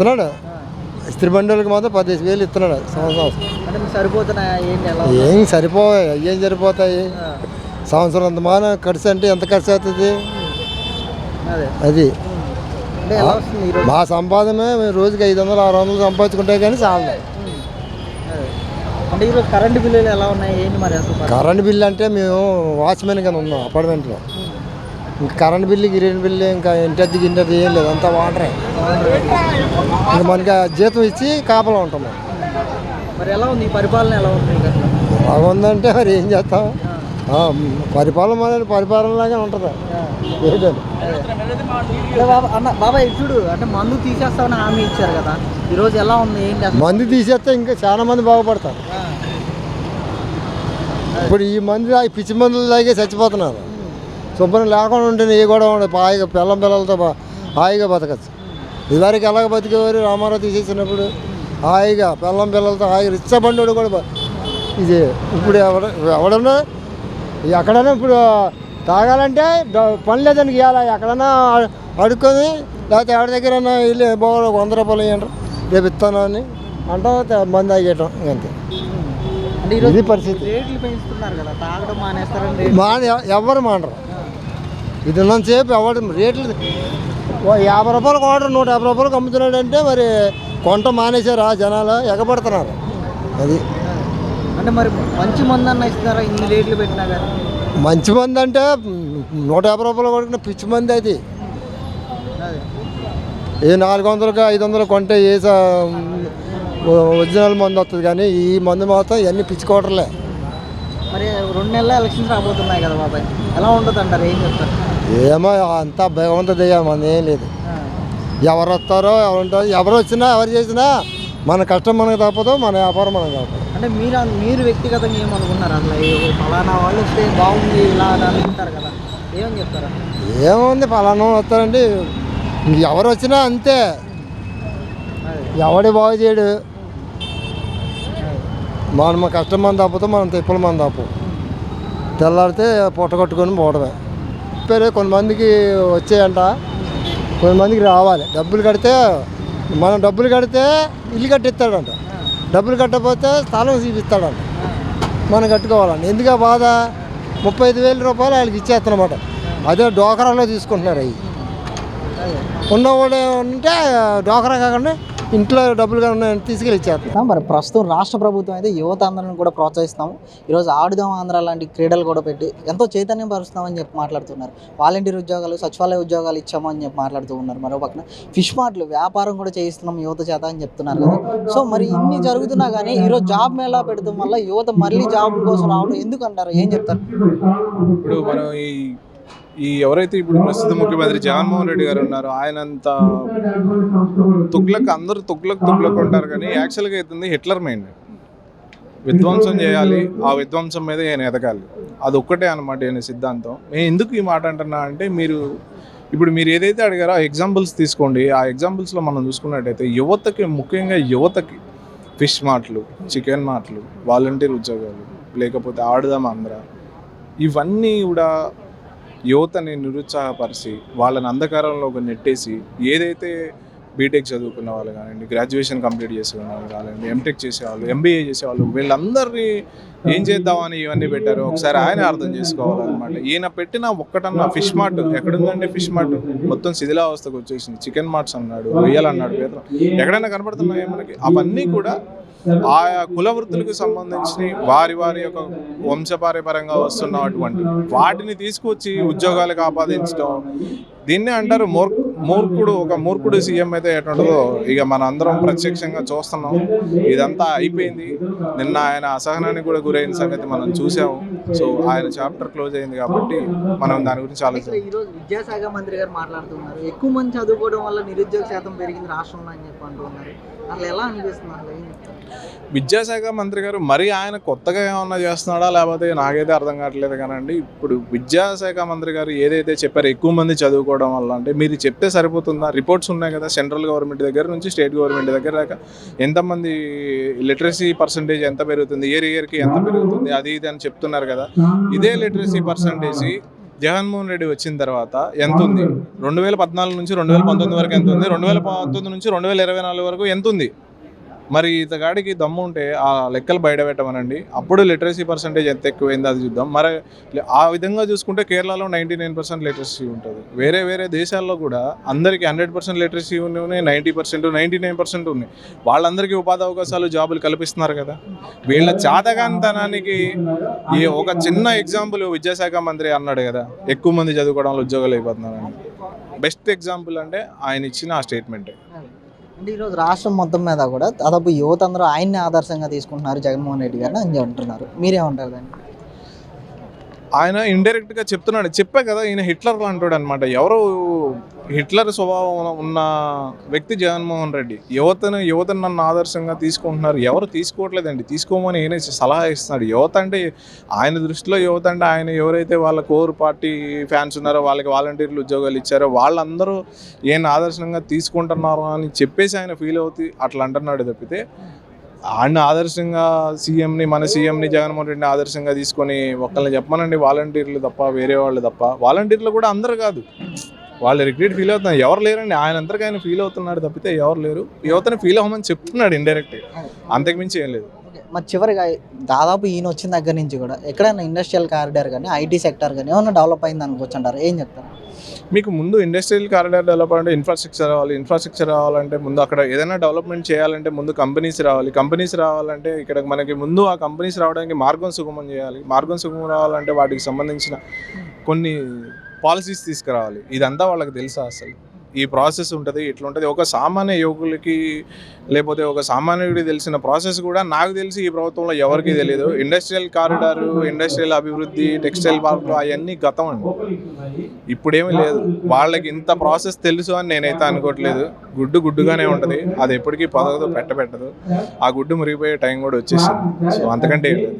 ఇస్తున్నాడు. ఇస్త్రీ బండులకి మాత్రం పదిహేను వేలు ఇస్తున్నాడు సంవత్సరం. ఏం సరిపోయి ఏం సరిపోతాయి? సంవత్సరం అంత మాన ఖర్చు అంటే ఎంత ఖర్చు అవుతుంది? అదే. మా సంపాదన రోజుకి ఐదు వందలు ఆరు వందలు సంపాదించుకుంటే కానీ చాలు. కరెంటు బిల్లులు ఎలా ఉన్నాయి? ఏంటి మరి అసలు పరిస్థితి? కరెంట్ బిల్లు అంటే మేము వాచ్మెన్ కింద ఉన్నాం అపార్ట్మెంట్లో. కరెంట్ బిల్లు గిరెంట్ బిల్లు ఇంకా ఇంటి గింటి ఏం లేదు. అంతా వాటరే. ఇంకా మనకి జీతం ఇచ్చి కాపలా ఉంటాం. మరి ఎలా ఉంది? ఈ పరిపాలన ఎలా ఉంది బాగుందంటే మరి ఏం చేస్తాం? పరిపాలన మన పరిపాలనలాగే ఉంటుంది. అన్న బాబాయ్ చూడు అంటే మందు తీసేస్తామని హామీ ఇచ్చారు కదా. ఈరోజు ఎలా ఉంది? ఏంటి మంది తీసేస్తే ఇంకా చాలా మంది బాగుపడతారు. ఇప్పుడు ఈ మంది పిచ్చి మందులు తాగే చచ్చిపోతున్నారు. శుభ్రం లేకుండా ఉంటే ఏ కూడా ఉండదు. హాయిగా పిల్లం పిల్లలతో హాయిగా బతకచ్చు. ఇదివరకు ఎలాగ బతికేవారు రామారావు తీసేసినప్పుడు? హాయిగా పిల్లం పిల్లలతో హాయిగా రిచ్చబండు కూడా ఇది ఇప్పుడు ఎవడ ఎవడన్నా ఎక్కడైనా ఇప్పుడు తాగాలంటే పని లేదని ఇవ్వాలి ఎక్కడన్నా అ- అడుక్కొని లేకపోతే ఎవరి దగ్గర వెళ్ళి బాగా వంద రూపాయలు ఇవ్వండి రేపు ఇస్తాను అని అంటాం మంది అంటే ఈరోజు ఇది పరిస్థితి. రేట్లు పెంచుతున్నారు కదా తాగడం మానేస్తారని రేట్లు. మా ఎవరు మానరు. ఇది ఉన్నంతసేపు ఎవరు రేట్లు యాభై రూపాయలకు ఆర్డర్ నూట యాభై రూపాయలకు అమ్ముతున్నాడు అంటే మరి కొంట మానేశారు ఆ జనాలు ఎగబడుతున్నారు. అది. అంటే మరి మంచి మందు అన్న ఇస్తున్నారా ఇన్ని రేట్లు పెట్టినా కానీ మంచి మంది అంటే నూట యాభై రూపాయలు కొడుకున్న పిచ్చి మంది అది. ఏ నాలుగు వందలకు ఐదు వందలు కొంటే ఏ ఒరిజినల్ మందు వస్తుంది కానీ ఈ మందు మాత్రం ఇవన్నీ పిచ్చి కోటర్లే. మరి రెండు నెలల ఎలక్షన్స్ రాబోతున్నాయి కదా బాబాయ్. ఎలా ఉంటుంది అంటారు ఏం చెప్తారు? ఏమో అంతా భగవంతుడు మన ఏం లేదు. ఎవరు వస్తారో ఎవరు ఉంటారో ఎవరు వచ్చినా ఎవరు చేసినా మన కష్టం మనకు తప్పదు మన వ్యాపారం మనకు తప్పదు. అంటే మీరు మీరు వ్యక్తిగతంగా ఏమనుకున్నారు ఫలానా వాళ్ళు వస్తే బాగుంది ఇలా అనుకుంటారు కదా. ఏమని చెప్తారా ఏముంది ఫలానా వస్తారండి. ఎవరు వచ్చినా అంతే ఎవడి బాగు చేయడు. మనం కష్టం మన తప్పదు మనం తిప్పల మన తప్పు తెల్లారితే పొట్ట కట్టుకొని పోవడమే. చెప్పారు కొంతమందికి వచ్చాయంట. కొంతమందికి రావాలి. డబ్బులు కడితే మనం డబ్బులు కడితే ఇల్లు కట్టిస్తాడంట. డబ్బులు కట్టకపోతే స్థలం చూపిస్తాడంట. మనం కట్టుకోవాలండి ఎందుకు బాధ? ముప్పై ఐదు వేల రూపాయలు వాళ్ళకి ఇచ్చేస్తానమాట అదే డోకరాలో తీసుకుంటున్నారు అవి ఉన్నవాడే ఉంటే డోకరా కాకుండా ఇంట్లో డబ్బులు కానీ ఉన్నాయని తీసుకెళ్ళి మరి ప్రస్తుతం రాష్ట్ర ప్రభుత్వం అయితే యువత అందరిని కూడా ప్రోత్సహిస్తాము ఈరోజు ఆడుదాం ఆంధ్ర లాంటి క్రీడలు కూడా పెట్టి ఎంతో చైతన్యం పరుస్తామని చెప్పి మాట్లాడుతున్నారు. వాలంటీర్ ఉద్యోగాలు సచివాలయ ఉద్యోగాలు ఇచ్చామని చెప్పి మాట్లాడుతూ ఉన్నారు. మరో పక్కన ఫిష్ మార్ట్లు వ్యాపారం కూడా చేయిస్తున్నాం యువత చేత అని చెప్తున్నారు కదా. సో మరి ఇన్ని జరుగుతున్నా కానీ ఈరోజు జాబ్ మేళా పెడతాం వల్ల యువత మళ్ళీ జాబ్ కోసం రావడం ఎందుకు అంటారు? ఏం చెప్తారు? ఇప్పుడు మనం ఈ ఈ ఎవరైతే ఇప్పుడు ప్రస్తుత ముఖ్యమంత్రి జగన్మోహన్ రెడ్డి గారు ఉన్నారో ఆయన అంత తుగ్లక్ అందరూ తుగ్లక్ తుగ్లక్ ఉంటారు కానీ యాక్చువల్గా అవుతుంది హిట్లర్ మైండ్. విధ్వంసం చేయాలి ఆ విధ్వంసం మీద ఆయన ఎదగాలి. అది ఒక్కటే అనమాట ఈయన సిద్ధాంతం. నేను ఎందుకు ఈ మాట అంటున్నా అంటే మీరు ఇప్పుడు మీరు ఏదైతే అడిగారో ఆ ఎగ్జాంపుల్స్ తీసుకోండి. ఆ ఎగ్జాంపుల్స్లో మనం చూసుకున్నట్టయితే యువతకి ముఖ్యంగా యువతకి ఫిష్ మాటలు చికెన్ మాటలు వాలంటీర్ ఉద్యోగాలు లేకపోతే ఆడదాం ఆంధ్ర ఇవన్నీ కూడా యువతని నిరుత్సాహపరిచి వాళ్ళని అంధకారంలోకి నెట్టేసి ఏదైతే బీటెక్ చదువుకున్న వాళ్ళు కానివ్వండి గ్రాడ్యుయేషన్ కంప్లీట్ చేసుకున్న వాళ్ళు కానివ్వండి ఎంటెక్ చేసేవాళ్ళు ఎంబీఏ చేసేవాళ్ళు వీళ్ళందరినీ ఏం చేద్దామని ఇవన్నీ పెట్టారు. ఒకసారి ఆయన అర్థం చేసుకోవాలన్నమాట. ఈయన పెట్టిన ఒక్కటన్నా ఫిష్ మార్ట్ ఎక్కడుందండి ఫిష్ మార్ట్? మొత్తం శిథిలావస్థకు వచ్చేసింది. చికెన్ మార్ట్స్ అన్నాడు రొయ్యలు అన్నాడు పేదలు. ఎక్కడైనా కనపడుతున్నాయి మనకి? అవన్నీ కూడా ఆయా కుల వృత్తులకు సంబంధించి వారి వారి యొక్క వంశపారపరంగా వస్తున్నటువంటి వాటిని తీసుకొచ్చి ఉద్యోగాలకు ఆపాదించడం దీన్నే అంటారు మోర్ మూర్ఖుడు ఒక మూర్ఖుడు సీఎం అయితే ఎటుండదో ఇక మన అందరం ప్రత్యక్షంగా చూస్తున్నాం. ఇదంతా అయిపోయింది. నిన్న ఆయన అసహనానికి కూడా గురైన సంగతి మనం చూసాము. సో ఆయన చాప్టర్ క్లోజ్ అయింది కాబట్టి మనం దాని గురించి ఆలోచించాలి ఈరోజు విద్యాశాఖ మంత్రి గారు మాట్లాడుతున్నారు. ఎక్కువ మంది చదువుకోవడం వల్ల నిరుద్యోగ శాతం పెరిగింది రాష్ట్రంలో అని చెప్పి అంటున్నారు. అసలు ఎలా చెప్తారు? విద్యాశాఖ మంత్రి గారు మరి ఆయన కొత్తగా ఏమన్నా చేస్తున్నాడా? లేకపోతే నాకైతే అర్థం కావట్లేదు కానండి. ఇప్పుడు విద్యాశాఖ మంత్రి గారు ఏదైతే చెప్పారో ఎక్కువ మంది చదువుకోవడం వల్ల అంటే మీరు చెప్తే సరిపోతుందా? రిపోర్ట్స్ ఉన్నాయి కదా సెంట్రల్ గవర్నమెంట్ దగ్గర నుంచి స్టేట్ గవర్నమెంట్ దగ్గర దాకా. ఎంతమంది లిటరసీ పర్సంటేజ్ ఎంత పెరుగుతుంది? ఇయర్ ఇయర్కి ఎంత పెరుగుతుంది? అది ఇది అని చెప్తున్నారు కదా. ఇదే లిటరసీ పర్సంటేజ్ జగన్మోహన్ రెడ్డి వచ్చిన తర్వాత ఎంత ఉంది? రెండు వేల పద్నాలుగు నుంచి రెండు వేల పంతొమ్మిది వరకు ఎంత ఉంది? రెండు వేల పంతొమ్మిది నుంచి రెండు వేల ఇరవై నాలుగు వరకు ఎంత ఉంది? మరి ఇతగాడికి దమ్ము ఉంటే ఆ లెక్కలు బయట పెట్టమనండి. అప్పుడు లిటరసీ పర్సంటేజ్ ఎంత ఎక్కువైంది అది చూద్దాం. మరి ఆ విధంగా చూసుకుంటే కేరళలో నైంటీ నైన్ పర్సెంట్ లిటరసీ ఉంటుంది. వేరే వేరే దేశాల్లో కూడా అందరికీ హండ్రెడ్ పర్సెంట్ లిటరసీ ఉన్నాయి ninety percent ninety nine percent ఉన్నాయి వాళ్ళందరికీ ఉపాధి అవకాశాలు జాబులు కల్పిస్తున్నారు కదా. వీళ్ళ చాతగాంతనానికి ఈ ఒక చిన్న ఎగ్జాంపుల్ విద్యాశాఖ మంత్రి అన్నాడు కదా ఎక్కువ మంది చదువుకోవడంలో ఉద్యోగాలు అయిపోతున్నారని. బెస్ట్ ఎగ్జాంపుల్ అంటే ఆయన ఇచ్చిన ఆ స్టేట్మెంటే అంటే ఈరోజు రాష్ట్రం మొత్తం మీద కూడా దాదాపు యువత అందరూ ఆయన్ని ఆదర్శంగా తీసుకుంటున్నారు జగన్మోహన్ రెడ్డి గారిని అని అంటున్నారు. మీరేమంటారు దాన్ని? ఆయన ఇండైరెక్ట్గా చెప్తున్నాడు. చెప్పా కదా ఈయన హిట్లర్ లాంటాడు అనమాట ఎవరు హిట్లర్ స్వభావం ఉన్న వ్యక్తి జగన్మోహన్ రెడ్డి? యువతను యువతను నన్ను ఆదర్శంగా తీసుకుంటున్నారు. ఎవరు తీసుకోవట్లేదండి. తీసుకోమని ఈయన సలహా ఇస్తున్నాడు. యువత అంటే ఆయన దృష్టిలో యువత అంటే ఆయన ఎవరైతే వాళ్ళ కోర్ పార్టీ ఫ్యాన్స్ ఉన్నారో వాళ్ళకి వాలంటీర్లు ఉద్యోగాలు ఇచ్చారో వాళ్ళందరూ ఈయన ఆదర్శంగా తీసుకుంటున్నారు అని చెప్పేసి ఆయన ఫీల్ అవుతూ అట్లా అంటున్నాడు తప్పితే ఆయన ఆదర్శంగా సీఎంని మన సీఎంని జగన్మోహన్ రెడ్డిని ఆదర్శంగా తీసుకొని ఒక్కళ్ళని చెప్పమనండి వాలంటీర్లు తప్ప వేరే వాళ్ళు తప్ప. వాలంటీర్లు కూడా అందరు కాదు. వాళ్ళు రిగ్రెట్ ఫీల్ అవుతున్నారు. ఎవరు లేరండి? ఆయన అందరికీ ఆయన ఫీల్ అవుతున్నాడు తప్పితే ఎవరు లేరు. యువతని ఫీల్ అవ్వమని చెప్తున్నాడు ఇండైరెక్ట్. అంతకుమించి ఏం లేదు. మరి చివరిగా దాదాపు ఈయన వచ్చిన దగ్గర నుంచి కూడా ఎక్కడైనా ఇండస్ట్రియల్ కారిడార్ కానీ ఐటీ సెక్టర్ కానీ ఏమైనా డెవలప్ అయింది అనుకోవచ్చు అంటారు ఏం చెప్తారు? మీకు ముందు ఇండస్ట్రియల్ కారిడార్ డెవలప్ అంటే ఇన్ఫ్రాస్ట్రక్చర్ రావాలి. ఇన్ఫ్రాస్ట్రక్చర్ రావాలంటే ముందు అక్కడ ఏదైనా డెవలప్మెంట్ చేయాలంటే ముందు కంపెనీస్ రావాలి. కంపెనీస్ రావాలంటే ఇక్కడ మనకి ముందు ఆ కంపెనీస్ రావడానికి మార్గం సుగమం చేయాలి. మార్గం సుగమం రావాలంటే వాటికి సంబంధించిన కొన్ని పాలసీస్ తీసుకురావాలి. ఇదంతా వాళ్ళకి తెలుసా అసలు? ఈ ప్రాసెస్ ఉంటుంది ఇట్లా ఉంటుంది ఒక సామాన్య యువకులకి లేకపోతే ఒక సామాన్యుడికి తెలిసిన ప్రాసెస్ కూడా నాకు తెలిసి ఈ ప్రభుత్వంలో ఎవరికీ తెలియదు ఇండస్ట్రియల్ కారిడార్ ఇండస్ట్రియల్ అభివృద్ధి టెక్స్టైల్ పార్కులు అవన్నీ గతం అండి. ఇప్పుడేమీ లేదు. వాళ్ళకి ఇంత ప్రాసెస్ తెలుసు అని నేనైతే అనుకోవట్లేదు. గుడ్డు గుడ్డుగానే ఉంటుంది. అది ఎప్పటికీ పదవదు పెట్ట పెట్టదు ఆ గుడ్డు మురిగిపోయే టైం కూడా వచ్చేసింది. సో అంతకంటే ఏం లేదు.